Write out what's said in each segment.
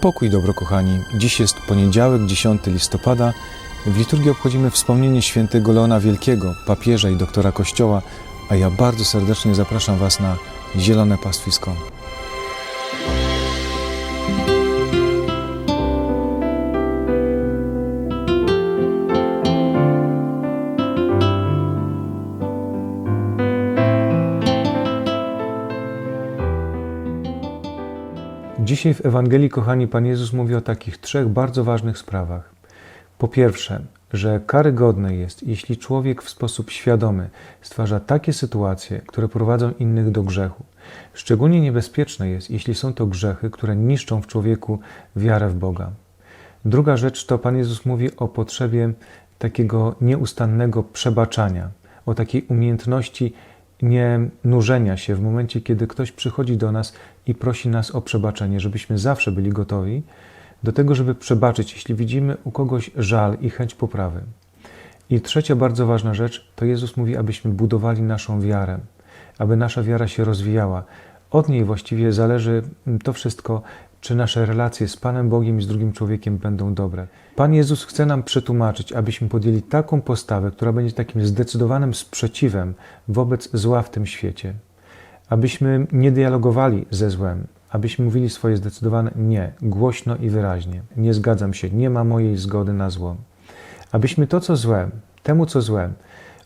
Pokój dobro, kochani. Dziś jest poniedziałek, 10 listopada. W liturgii obchodzimy wspomnienie świętego Leona Wielkiego, papieża i doktora Kościoła, a ja bardzo serdecznie zapraszam Was na Zielone Pastwisko. Dzisiaj w Ewangelii, kochani, Pan Jezus mówi o takich trzech bardzo ważnych sprawach. Po pierwsze, że karygodne jest, jeśli człowiek w sposób świadomy stwarza takie sytuacje, które prowadzą innych do grzechu. Szczególnie niebezpieczne jest, jeśli są to grzechy, które niszczą w człowieku wiarę w Boga. Druga rzecz to Pan Jezus mówi o potrzebie takiego nieustannego przebaczania, o takiej umiejętności nie nurzenia się w momencie, kiedy ktoś przychodzi do nas i prosi nas o przebaczenie, żebyśmy zawsze byli gotowi do tego, żeby przebaczyć, jeśli widzimy u kogoś żal i chęć poprawy. I trzecia bardzo ważna rzecz to Jezus mówi, abyśmy budowali naszą wiarę, aby nasza wiara się rozwijała. Od niej właściwie zależy to wszystko, czy nasze relacje z Panem Bogiem i z drugim człowiekiem będą dobre. Pan Jezus chce nam przetłumaczyć, abyśmy podjęli taką postawę, która będzie takim zdecydowanym sprzeciwem wobec zła w tym świecie. Abyśmy nie dialogowali ze złem, abyśmy mówili swoje zdecydowane nie, głośno i wyraźnie. Nie zgadzam się, nie ma mojej zgody na zło. Abyśmy to, co złe, temu, co złe,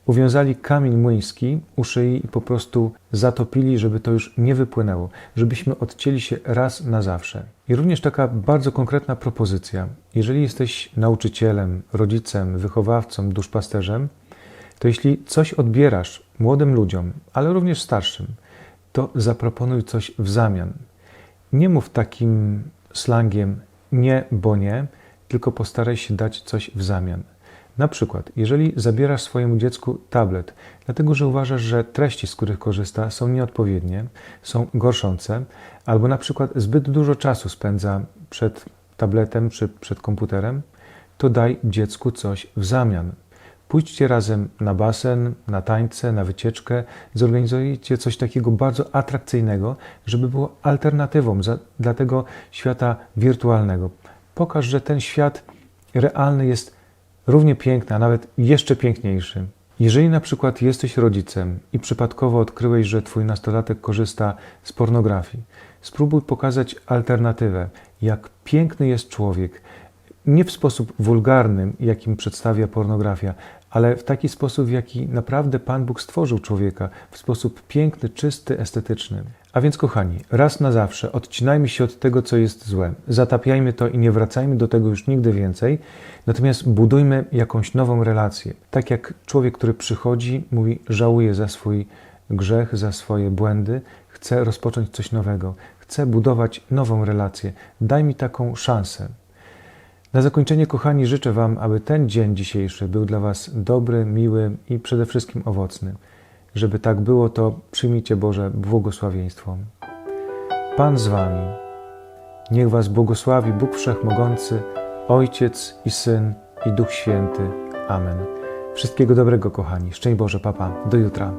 uwiązali kamień młyński u szyi i po prostu zatopili, żeby to już nie wypłynęło, żebyśmy odcięli się raz na zawsze. I również taka bardzo konkretna propozycja. Jeżeli jesteś nauczycielem, rodzicem, wychowawcą, duszpasterzem, to jeśli coś odbierasz młodym ludziom, ale również starszym, to zaproponuj coś w zamian. Nie mów takim slangiem nie, bo nie, tylko postaraj się dać coś w zamian. Na przykład, jeżeli zabierasz swojemu dziecku tablet, dlatego że uważasz, że treści, z których korzysta, są nieodpowiednie, są gorszące, albo na przykład zbyt dużo czasu spędza przed tabletem czy przed komputerem, to daj dziecku coś w zamian. Pójdźcie razem na basen, na tańce, na wycieczkę, zorganizujcie coś takiego bardzo atrakcyjnego, żeby było alternatywą dla tego świata wirtualnego. Pokaż, że ten świat realny jest równie piękny, a nawet jeszcze piękniejszy. Jeżeli na przykład jesteś rodzicem i przypadkowo odkryłeś, że twój nastolatek korzysta z pornografii, spróbuj pokazać alternatywę, jak piękny jest człowiek, nie w sposób wulgarny, jakim przedstawia pornografia, ale w taki sposób, w jaki naprawdę Pan Bóg stworzył człowieka, w sposób piękny, czysty, estetyczny. A więc, kochani, raz na zawsze odcinajmy się od tego, co jest złe. Zatapiajmy to i nie wracajmy do tego już nigdy więcej. Natomiast budujmy jakąś nową relację. Tak jak człowiek, który przychodzi, mówi, żałuje za swój grzech, za swoje błędy, chce rozpocząć coś nowego, chce budować nową relację. Daj mi taką szansę. Na zakończenie, kochani, życzę Wam, aby ten dzień dzisiejszy był dla Was dobry, miły i przede wszystkim owocny. Żeby tak było, to przyjmijcie Boże błogosławieństwo. Pan z Wami. Niech Was błogosławi Bóg Wszechmogący, Ojciec i Syn i Duch Święty. Amen. Wszystkiego dobrego, kochani. Szczęść Boże, papa. Do jutra.